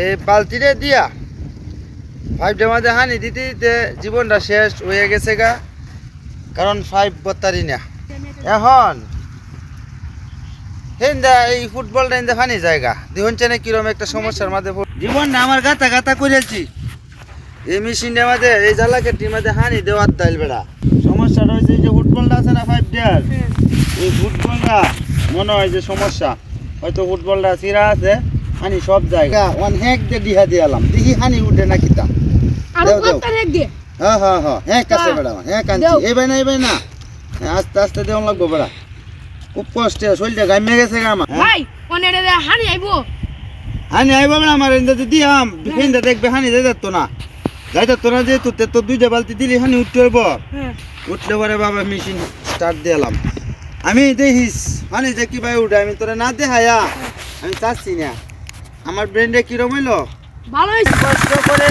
এই বালতিরে দিয়া। ফাইভটার মধ্যে হানি দিতে দিতে জীবনটা শেষ হয়ে গেছে গা। কারণ ফাইভ বত্তারি না। এখন হেন্দা এই ফুটবলটা হেন্দা ফানি জায়গা দেখুন চেনে কিরম একটা সমস্যার মাঝে জীবন না আমার গাতা গাতা করেছি এই মেশিনটার মাঝে এই জ্বালাকেটির মাঝে হানি দেওয়ার দাইল বেড়া। সমস্যাটা হয়েছে যে ফুটবলটা আছে না ফাইভ ডেয়ার এই ফুটবলটা মনে হয় যে সমস্যা। হয়তো ফুটবলটা চিরা আছে। হানি সব জায়গা। ওয়ান হ্যাক দিয়ে দিহা দিয়ালাম দেখি হানি উঠে না কিতা? দেও, দেও। হ্যাঁ হ্যাঁ হ্যাঁ হ্যাঁ। কাছে। বেড়া হ্যাঁ। কাঞ্চি এই ভাই না এই ভাই না আস্তে আস্তে দেওয়ান লাগবো বেড়া। খুব কষ্টে শরীরটা গাইমে গেছে গা আমার। হ্যাঁ? ভাই অনেক হানি আইবো। হানি আইব বেড়া আমার এনতে দিয়াম ফিন্দা দেখবে হানি যাই যাতো না। যাই যাতো না যেহেতু তে তো দুইটা বালতি দিলি হানি উঠতে হইব। হ্যাঁ। উঠলে পরে বাবা মেশিন স্টার্ট দিলাম আমি দেখিস মানে যে কি ভাই উঠে আমি তোরা না দেখায়া আমি চাচ্ছি না। আমার ব্রেনটা কিরম হইল? ভালো হয়েছে। কষ্ট করে